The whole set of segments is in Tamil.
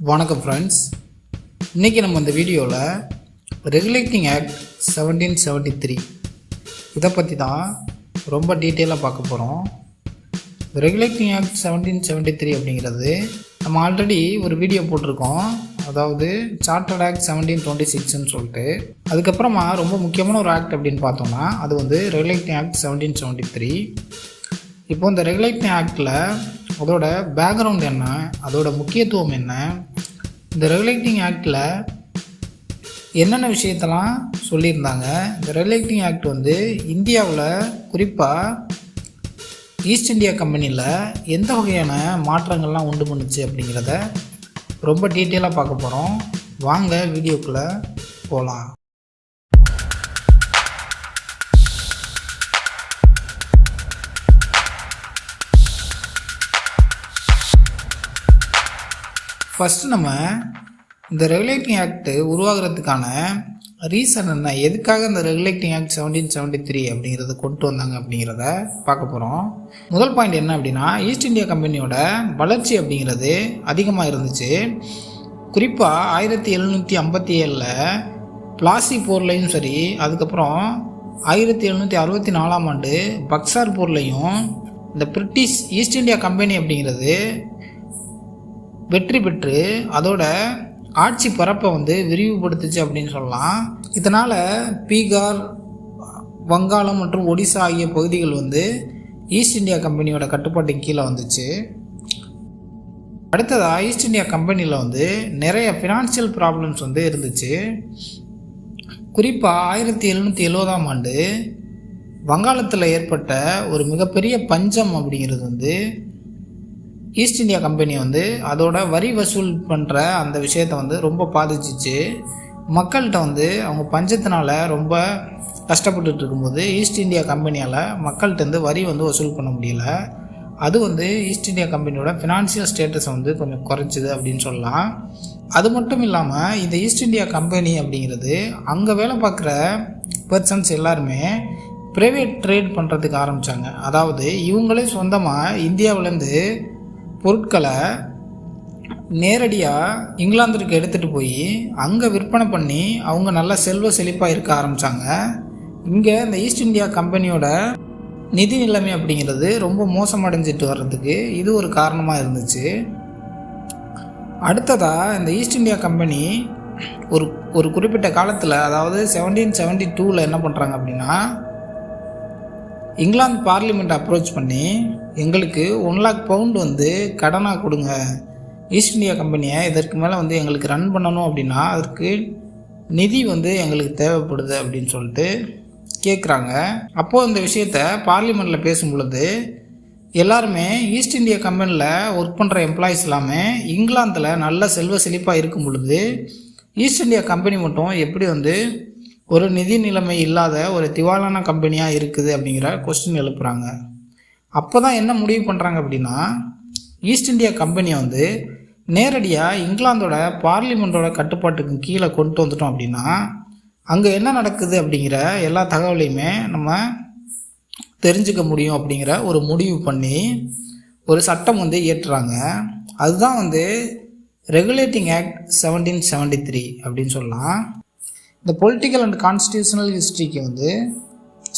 வணக்கம் ஃப்ரெண்ட்ஸ் இன்றைக்கி நம்ம இந்த வீடியோவில் regulating act seventeen seventy three இதை பற்றி தான் ரொம்ப டீட்டெயிலாக பார்க்க போகிறோம் regulating act seventeen seventy three அப்படிங்கிறது நம்ம ஆல்ரெடி ஒரு வீடியோ போட்டிருக்கோம். அதாவது சார்ட்டர்ட் ஆக்ட் செவன்டீன் டுவெண்ட்டி சிக்ஸ்னு சொல்லிட்டு. அதுக்கப்புறமா ரொம்ப முக்கியமான ஒரு ஆக்ட் அப்படின்னு பார்த்தோம்னா அது வந்து regulating act seventeen seventy three இப்போ இந்த ரெகுலேட்டிங் ஆக்டில் அதோட பேக்ரவுண்ட் என்ன அதோட முக்கியத்துவம் என்ன இந்த ரெகுலேட்டிங் ஆக்டில் என்னென்ன விஷயத்தெல்லாம் சொல்லியிருந்தாங்க? இந்த ரெகுலேட்டிங் ஆக்ட் வந்து இந்தியாவில் குறிப்பாக ஈஸ்ட் இந்தியா கம்பெனியில் எந்த வகையான மாற்றங்கள்லாம் உண்டு பண்ணுச்சு அப்படிங்கிறத ரொம்ப டீட்டெயிலாக பார்க்க போகிறோம் வாங்க வீடியோக்குள்ளே போகலாம் ஃபஸ்ட்டு நம்ம இந்த ரெகுலேட்டிங் ஆக்ட் உருவாகிறதுக்கான ரீசன் என்ன? எதுக்காக இந்த regulating act seventeen seventy three அப்படிங்கிறத கொண்டு வந்தாங்க அப்படிங்கிறத பார்க்க போகிறோம் முதல் பாயிண்ட் என்ன அப்படின்னா ஈஸ்ட் இந்தியா கம்பெனியோட வளர்ச்சி அப்படிங்கிறது அதிகமாக இருந்துச்சு. குறிப்பாக ஆயிரத்தி எழுநூற்றி ஐம்பத்தி ஏழில் பிளாசி போர்லையும் சரி அதுக்கப்புறம் ஆயிரத்தி எழுநூற்றி அறுபத்தி நாலாம் ஆண்டு பக்சார் போர்லையும் இந்த பிரிட்டிஷ் ஈஸ்ட் இந்தியா கம்பெனி அப்படிங்கிறது வெற்றி பெற்று அதோட ஆட்சி பரப்பை வந்து விரிவுபடுத்துச்சு அப்படின்னு சொல்லலாம். இதனால் பீகார் வங்காளம் மற்றும் ஒடிசா ஆகிய பகுதிகள் வந்து ஈஸ்ட் இந்தியா கம்பெனியோட கட்டுப்பாட்டின் கீழே வந்துச்சு. அடுத்ததாக ஈஸ்ட் இந்தியா கம்பெனியில் வந்து நிறைய ஃபினான்ஷியல் ப்ராப்ளம்ஸ் வந்து இருந்துச்சு. குறிப்பாக ஆயிரத்தி எழுநூற்றி எழுபதாம் ஆண்டு வங்காளத்தில் ஏற்பட்ட ஒரு மிகப்பெரிய பஞ்சம் அப்படிங்கிறது வந்து ஈஸ்ட் இந்தியா கம்பெனி வந்து அதோட வரி வசூல் பண்ணுற அந்த விஷயத்தை வந்து ரொம்ப பாதிச்சிச்சு. மக்கள்கிட்ட வந்து அவங்க பஞ்சத்தினால ரொம்ப கஷ்டப்பட்டுட்டு இருக்கும்போது ஈஸ்ட் இந்தியா கம்பெனியால் மக்கள்கிட்ட வரி வந்து வசூல் பண்ண முடியல. அது வந்து ஈஸ்ட் இந்தியா கம்பெனியோட ஃபினான்ஷியல் ஸ்டேட்டஸை வந்து கொஞ்சம் குறைச்சிது அப்படின்னு சொல்லலாம். அது மட்டும் இல்லாமல் இந்த ஈஸ்ட் இந்தியா கம்பெனி அப்படிங்கிறது அங்கே வேலை பார்க்குற பர்சன்ஸ் எல்லாருமே ப்ரைவேட் ட்ரேட் பண்ணுறதுக்கு ஆரம்பித்தாங்க அதாவது இவங்களே சொந்தமாக இந்தியாவிலேருந்து பொருட்களை நேரடியாக இங்கிலாந்துக்கு எடுத்துகிட்டு போய் அங்கே விற்பனை பண்ணி அவங்க நல்ல செல்வ செழிப்பாக இருக்க ஆரம்பித்தாங்க இங்கே இந்த ஈஸ்ட் இந்தியா கம்பெனியோட நிதி நிலைமை அப்படிங்கிறது ரொம்ப மோசமடைஞ்சிட்டு வர்றதுக்கு இது ஒரு காரணமாக இருந்துச்சு. அடுத்ததாக இந்த ஈஸ்ட் இந்தியா கம்பெனி ஒரு ஒரு குறிப்பிட்ட காலத்தில் அதாவது செவன்டீன் செவன்ட்டி டூவில் என்ன பண்ணுறாங்க அப்படின்னா இங்கிலாந்து பார்லிமெண்ட் அப்ரோச் பண்ணி எங்களுக்கு ஒன் லேக் பவுண்ட் வந்து கடனாக கொடுங்க. ஈஸ்ட் இந்தியா கம்பெனியை இதற்கு மேலே வந்து எங்களுக்கு ரன் பண்ணணும் அப்படின்னா அதற்கு நிதி வந்து எங்களுக்கு தேவைப்படுது அப்படின்னு சொல்லிட்டு கேட்குறாங்க அப்போது இந்த விஷயத்த பார்லிமெண்ட்டில் பேசும் பொழுது எல்லாருமே ஈஸ்ட் இந்தியா கம்பெனியில் ஒர்க் பண்ணுற எம்ப்ளாயிஸ் எல்லாமே இங்கிலாந்தில் நல்ல செல்வ செழிப்பாக இருக்கும் பொழுது ஈஸ்ட் இந்தியா கம்பெனி மட்டும் எப்படி வந்து ஒரு நிதி நிலைமை இல்லாத ஒரு திவாலான கம்பெனியாக இருக்குது அப்படிங்கிற கொஸ்டின் எழுப்புறாங்க. அப்போ தான் என்ன முடிவு பண்ணுறாங்க அப்படின்னா ஈஸ்ட் இந்தியா கம்பெனியை வந்து நேரடியாக இங்கிலாந்தோட பார்லிமெண்ட்டோட கட்டுப்பாட்டுக்கு கீழே கொண்டு வந்துட்டோம் அப்படின்னா அங்கே என்ன நடக்குது அப்படிங்கிற எல்லா தகவலையுமே நம்ம தெரிஞ்சுக்க முடியும் அப்படிங்கிற ஒரு முடிவு பண்ணி ஒரு சட்டம் வந்து இயற்றுறாங்க. அதுதான் வந்து regulating act seventeen seventy three அப்படின்னு சொல்லலாம். இந்த பொலிட்டிக்கல் அண்ட் கான்ஸ்டியூஷனல் ஹிஸ்ட்ரிக்கு வந்து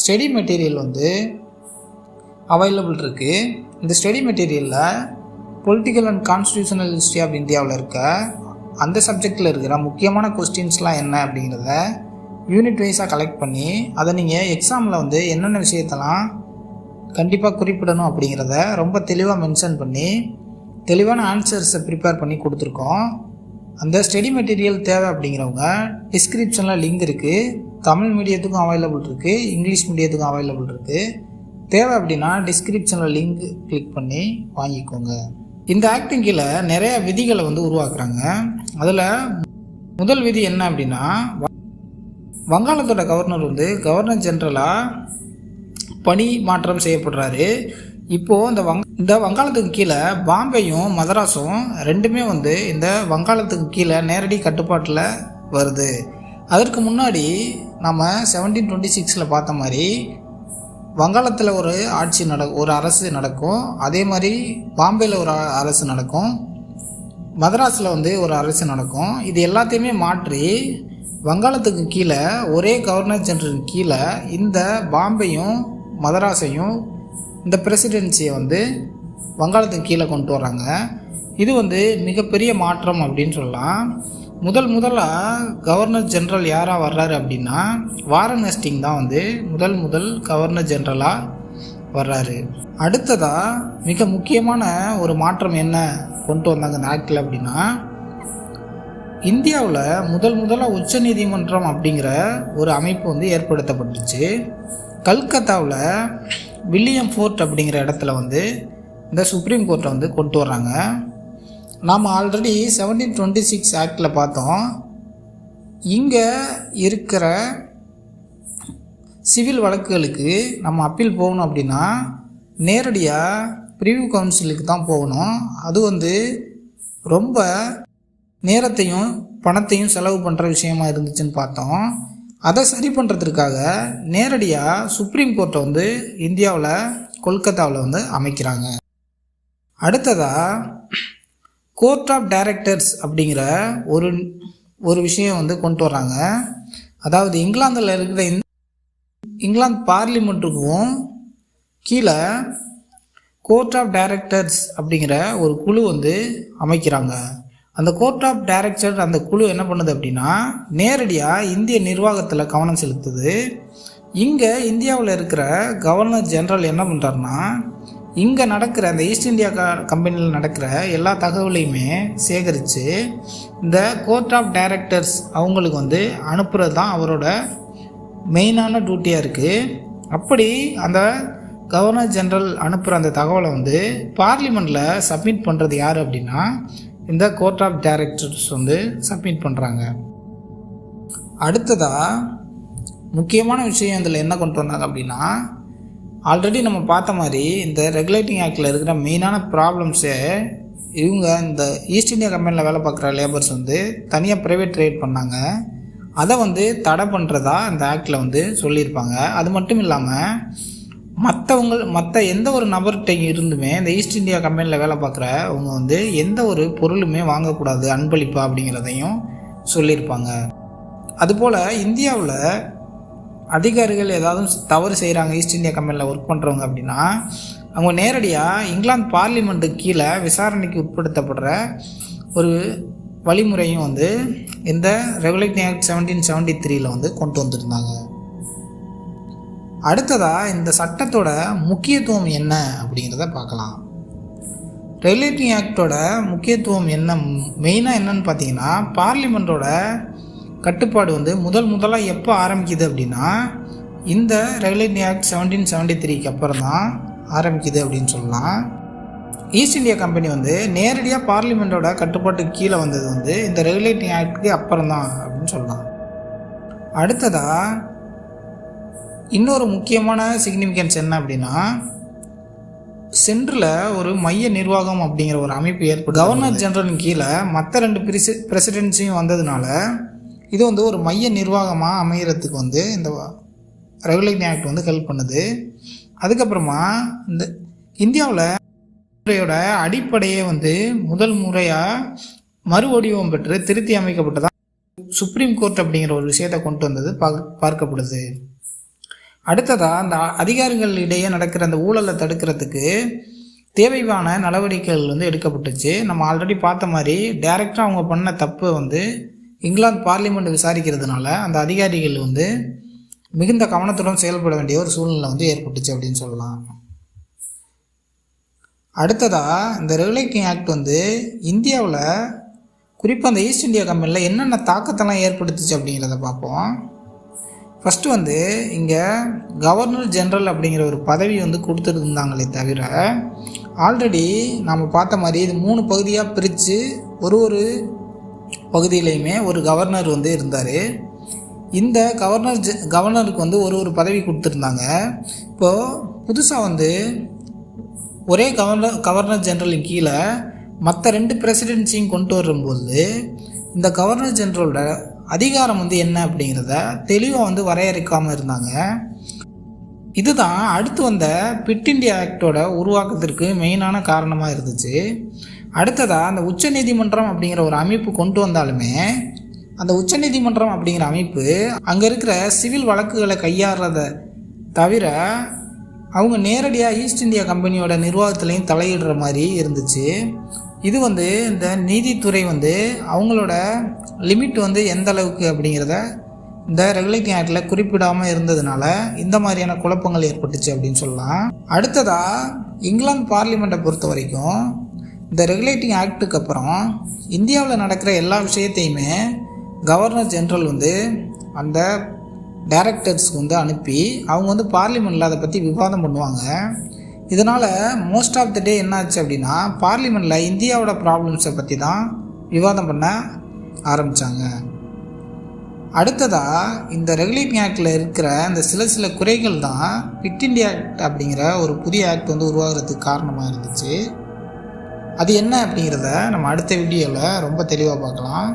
ஸ்டடி மெட்டீரியல் வந்து அவைலபிள் இருக்குது இந்த ஸ்டடி மெட்டீரியலில் political and constitutional history of இந்தியாவில் இருக்க அந்த சப்ஜெக்டில் இருக்கிற முக்கியமான கொஸ்டின்ஸ்லாம் என்ன அப்படிங்கிறத யூனிட் வைஸாக கலெக்ட் பண்ணி அதை நீங்கள் எக்ஸாமில் வந்து என்னென்ன விஷயத்தெல்லாம் கண்டிப்பாக குறிப்பிடணும் அப்படிங்கிறத ரொம்ப தெளிவாக மென்ஷன் பண்ணி தெளிவான ஆன்சர்ஸை ப்ரிப்பேர் பண்ணி கொடுத்துருக்கோம். அந்த ஸ்டடி மெட்டீரியல் தேவை அப்படிங்கிறவங்க டிஸ்கிரிப்ஷனில் லிங்க் இருக்குது தமிழ் மீடியத்துக்கும் அவைலபிள் இருக்குது இங்கிலீஷ் மீடியத்துக்கும் அவைலபிள் இருக்குது தேவை அப்படின்னா டிஸ்கிரிப்ஷனில் லிங்க் கிளிக் பண்ணி வாங்கிக்கோங்க. இந்த ஆக்டிங் கீழே நிறைய விதிகளை வந்து உருவாக்குறாங்க. அதில் முதல் விதி என்ன அப்படின்னா வங்காளத்தோட கவர்னர் வந்து கவர்னர் ஜென்ரலாக பணி மாற்றம் செய்யப்படுறாரு. இப்போது இந்த வங் இந்த வங்காளத்துக்கு கீழே பாம்பேயும் மதராஸும் ரெண்டுமே வந்து இந்த வங்காளத்துக்கு கீழே நேரடி கட்டுப்பாட்டில் வருது. அதற்கு முன்னாடி நம்ம செவன்டீன் டுவெண்ட்டி சிக்ஸில் பார்த்த மாதிரி வங்காளத்தில் ஒரு ஆட்சி நட ஒரு அரசு நடக்கும். அதே மாதிரி பாம்பேயில் ஒரு அரசு நடக்கும். மதராஸில் வந்து ஒரு அரசு நடக்கும். இது எல்லாத்தையுமே மாற்றி வங்காளத்துக்கு கீழே ஒரே கவர்னர் ஜெனரல் கீழே இந்த பாம்பேயும் மதராஸையும் இந்த பிரசிடென்சியை வந்து வங்காளத்துக்கு கீழே கொண்டு வராங்க இது வந்து மிகப்பெரிய மாற்றம் அப்படின்னு சொல்லலாம். முதல் முதலாக கவர்னர் ஜென்ரல் யாராக வர்றாரு அப்படின்னா வாரன் ஹெஸ்டிங் தான் வந்து முதல் முதல் கவர்னர் ஜென்ரலாக வர்றாரு. அடுத்ததாக மிக முக்கியமான ஒரு மாற்றம் என்ன கொண்டு வந்தாங்க இந்த ஆக்டில் அப்படின்னா இந்தியாவில் முதல் முதலாக உச்ச நீதிமன்றம் அப்படிங்கிற ஒரு அமைப்பு வந்து ஏற்படுத்தப்பட்டுச்சு. கல்கத்தாவில் வில்லியம் ஃபோர்ட் அப்படிங்கிற இடத்துல வந்து இந்த சுப்ரீம் கோர்ட்டை வந்து கொண்டு வர்றாங்க. நாம் ஆல்ரெடி செவன்டீன் டுவெண்ட்டி சிக்ஸ் ஆக்டில் பார்த்தோம். இங்கே இருக்கிற சிவில் வழக்குகளுக்கு நம்ம அப்பீல் போகணும் அப்படின்னா நேரடியாக ப்ரிவ்யூ கவுன்சிலுக்கு தான் போகணும். அது வந்து ரொம்ப நேரத்தையும் பணத்தையும் செலவு பண்ணுற விஷயமா இருந்துச்சுன்னு பார்த்தோம். அதை சரி பண்ணுறதுக்காக நேரடியாக சுப்ரீம் கோர்ட்டை வந்து இந்தியாவில் கொல்கத்தாவில் வந்து அமைக்கிறாங்க. அடுத்ததாக கோர்ட் ஆஃப் டைரக்டர்ஸ் அப்படிங்கிற ஒரு ஒரு விஷயம் வந்து கொண்டு வர்றாங்க. அதாவது இங்கிலாந்தில் இருக்கிற இந்த இங்கிலாந்து பார்லிமெண்ட்டுக்கும் கீழே கோர்ட் ஆஃப் டைரக்டர்ஸ் அப்படிங்கிற ஒரு குழு வந்து அமைக்கிறாங்க. அந்த கோர்ட் ஆஃப் டைரக்டர் அந்த குழு என்ன பண்ணுது அப்படின்னா நேரடியாக இந்திய நிர்வாகத்தில் கவனம் செலுத்துது. இங்கே இந்தியாவில் இருக்கிற கவர்னர் ஜெனரல் என்ன பண்ணுறாருன்னா இங்கே நடக்கிற அந்த ஈஸ்ட் இந்தியா க கம்பெனியில் நடக்கிற எல்லா தகவலையுமே சேகரித்து இந்த கோர்ட் ஆஃப் டைரக்டர்ஸ் அவங்களுக்கு வந்து அனுப்புகிறது தான் அவரோட மெயினான டியூட்டியாக இருக்குது அப்படி அந்த கவர்னர் ஜென்ரல் அனுப்புகிற அந்த தகவலை வந்து பார்லிமெண்ட்டில் சப்மிட் பண்ணுறது யார் அப்படின்னா இந்த கோர்ட் ஆஃப் டைரக்டர்ஸ் வந்து சப்மிட் பண்ணுறாங்க அடுத்ததாக முக்கியமான விஷயம் இதில் என்ன கொண்டு வந்தாங்க அப்படின்னா ஆல்ரெடி நம்ம பார்த்த மாதிரி இந்த ரெகுலேட்டிங் ஆக்டில் இருக்கிற மெயினான ப்ராப்ளம்ஸே இவங்க இந்த ஈஸ்ட் இந்தியா கம்பெனியில் வேலை பார்க்குற லேபர்ஸ் வந்து தனியாக ப்ரைவேட் ட்ரேட் பண்ணாங்க. அதை வந்து தடை பண்ணுறதா இந்த ஆக்டில் வந்து சொல்லியிருப்பாங்க. அது மட்டும் இல்லாமல் மற்றவங்க மற்ற எந்த ஒரு நபர்கிட்ட இருந்துமே இந்த ஈஸ்ட் இந்தியா கம்பெனியில் வேலை பார்க்குறவங்க வந்து எந்த ஒரு பொருளுமே வாங்கக்கூடாது அன்பளிப்பா அப்படிங்கிறதையும் சொல்லியிருப்பாங்க. அதுபோல் இந்தியாவில் அதிகாரிகள் ஏதாவது தவறு செய்கிறாங்க ஈஸ்ட் இந்தியா கம்பெனியில் ஒர்க் பண்ணுறவங்க அப்படின்னா அவங்க நேரடியாக இங்கிலாந்து பார்லிமெண்ட்டுக்கு கீழே விசாரணைக்கு உட்படுத்தப்படுற ஒரு வழிமுறையும் வந்து இந்த ரெகுலேட்டிங் ஆக்ட் செவன்டீன் செவன்டி த்ரீயில் வந்து கொண்டு வந்திருந்தாங்க. அடுத்ததாக இந்த சட்டத்தோட முக்கியத்துவம் என்ன அப்படிங்கிறத பார்க்கலாம். ரெகுலேட்டிங் ஆக்டோட முக்கியத்துவம் என்ன மெயினாக என்னன்னு பார்த்தீங்கன்னா பார்லிமெண்ட்டோட கட்டுப்பாடு வந்து முதல் முதலாக எப்போ ஆரம்பிக்குது அப்படின்னா இந்த ரெகுலேட்டிங் ஆக்ட் செவன்டீன் செவன்டி த்ரீக்கு அப்புறம் தான் ஆரம்பிக்குது அப்படின்னு சொல்லலாம். ஈஸ்ட் இந்தியா கம்பெனி வந்து நேரடியாக பார்லிமெண்ட்டோட கட்டுப்பாட்டுக்கு கீழே வந்தது வந்து இந்த ரெகுலேட்டிங் ஆக்டுக்கு அப்புறம் தான் அப்படின்னு சொல்லலாம். அடுத்ததாக இன்னொரு முக்கியமான சிக்னிஃபிகன்ஸ் என்ன அப்படின்னா சென்ட்ரில் ஒரு மைய நிர்வாகம் அப்படிங்கிற ஒரு அமைப்பு ஏற்படும் கவர்னர் ஜெனரலின் கீழே மற்ற ரெண்டு பிரிசி பிரசிடென்சியும் வந்ததுனால இது வந்து ஒரு மைய நிர்வாகமாக அமைகிறதுக்கு வந்து இந்த ரெகுலேட்டிங் ஆக்ட் வந்து ஹெல்ப் பண்ணுது. அதுக்கப்புறமா இந்த இந்தியாவில் முறையோட அடிப்படையே வந்து முதல் முறையாக மறுவடிவம் பெற்று திருத்தி அமைக்கப்பட்டதான் சுப்ரீம் கோர்ட் அப்படிங்கிற ஒரு விஷயத்தை கொண்டு வந்தது பார்க்கப்படுது. அடுத்ததாக அந்த அதிகாரிகள் இடையே நடக்கிற அந்த ஊழலை தடுக்கிறதுக்கு தேவையான நடவடிக்கைகள் வந்து எடுக்கப்பட்டுச்சு. நம்ம ஆல்ரெடி பார்த்த மாதிரி டைரெக்டாக அவங்க பண்ண தப்பு வந்து இங்கிலாந்து பார்லிமெண்ட் விசாரிக்கிறதுனால அந்த அதிகாரிகள் வந்து மிகுந்த கவனத்துடன் செயல்பட வேண்டிய ஒரு சூழ்நிலை வந்து ஏற்பட்டுச்சு அப்படின்னு சொல்லலாம். அடுத்ததாக இந்த ரெகுலேட்டிங் ஆக்ட் வந்து இந்தியாவில் குறிப்பாக அந்த ஈஸ்ட் இந்தியா கம்பெனியில் என்னென்ன தாக்கத்தெல்லாம் ஏற்படுத்துச்சு அப்படிங்கிறத பார்ப்போம். ஃபஸ்ட்டு வந்து இங்கே கவர்னர் ஜென்ரல் அப்படிங்கிற ஒரு பதவி வந்து கொடுத்துருந்தாங்களே தவிர ஆல்ரெடி நாம் பார்த்த மாதிரி இது மூணு பகுதியாக பிரித்து ஒரு ஒரு பகுதியிலையுமே ஒரு கவர்னர் வந்து இருந்தார். இந்த கவர்னர் ஜெ கவர்னருக்கு வந்து ஒரு ஒரு பதவி கொடுத்துருந்தாங்க. இப்போது புதுசாக வந்து ஒரே கவர்னர் கவர்னர் ஜென்ரலின் கீழே மற்ற ரெண்டு பிரசிடென்சியும் கொண்டு வரும்போது இந்த கவர்னர் ஜென்ரலோட அதிகாரம் வந்து என்ன அப்படிங்கிறத தெளிவாக வந்து வரையறுக்காமல் இருந்தாங்க. இதுதான் அடுத்து வந்த பிட் இண்டியா ஆக்டோட உருவாக்கத்திற்கு மெயினான காரணமாக இருந்துச்சு. அடுத்ததாக அந்த உச்சநீதிமன்றம் அப்படிங்கிற ஒரு அமைப்பு கொண்டு வந்தாலுமே அந்த உச்சநீதிமன்றம் அப்படிங்கிற அமைப்பு அங்கே இருக்கிற சிவில் வழக்குகளை கையாளுறத தவிர அவங்க நேரடியாக ஈஸ்ட் இந்தியா கம்பெனியோட நிர்வாகத்துலேயும் தலையிடுற மாதிரி இருந்துச்சு. இது வந்து இந்த நீதித்துறை வந்து அவங்களோட லிமிட் வந்து எந்த அளவுக்கு அப்படிங்கிறத இந்த ரெகுலேட்டிங் ஆக்டில் குறிப்பிடாமல் இருந்ததுனால இந்த மாதிரியான குழப்பங்கள் ஏற்பட்டுச்சு அப்படின்னு சொல்லலாம். அடுத்ததாக இங்கிலாந்து பார்லிமெண்ட்டை பொறுத்த வரைக்கும் இந்த ரெகுலேட்டிங் ஆக்டுக்கு அப்புறம் இந்தியாவில் நடக்கிற எல்லா விஷயத்தையுமே கவர்னர் ஜென்ரல் வந்து அந்த டைரக்டர்ஸ்க்கு வந்து அனுப்பி அவங்க வந்து பார்லிமெண்ட்டில் அதை பற்றி விவாதம் பண்ணுவாங்க. இதனால் மோஸ்ட் ஆஃப் த டே என்னாச்சு அப்படின்னா பார்லிமெண்ட்டில் இந்தியாவோட ப்ராப்ளம்ஸை பற்றி தான் விவாதம் பண்ண ஆரம்பித்தாங்க அடுத்ததாக இந்த ரெகுலேட்டிங் ஆக்டில் இருக்கிற இந்த சில சில குறைகள் தான் பிட் இண்டியா ஆக்ட் அப்படிங்கிற ஒரு புதிய ஆக்ட் வந்து உருவாகிறதுக்கு காரணமாக இருந்துச்சு. அது என்ன அப்படிங்கிறத நம்ம அடுத்த வீடியோவில் ரொம்ப தெளிவாக பார்க்கலாம்.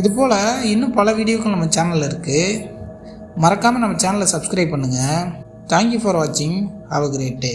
இது போல் இன்னும் பல வீடியோக்கள் நம்ம சேனலில் இருக்குது மறக்காமல் நம்ம சேனலை சப்ஸ்கிரைப் பண்ணுங்கள் தேங்க்யூ ஃபார் வாட்சிங் ஹாவ் அ கிரேட் டே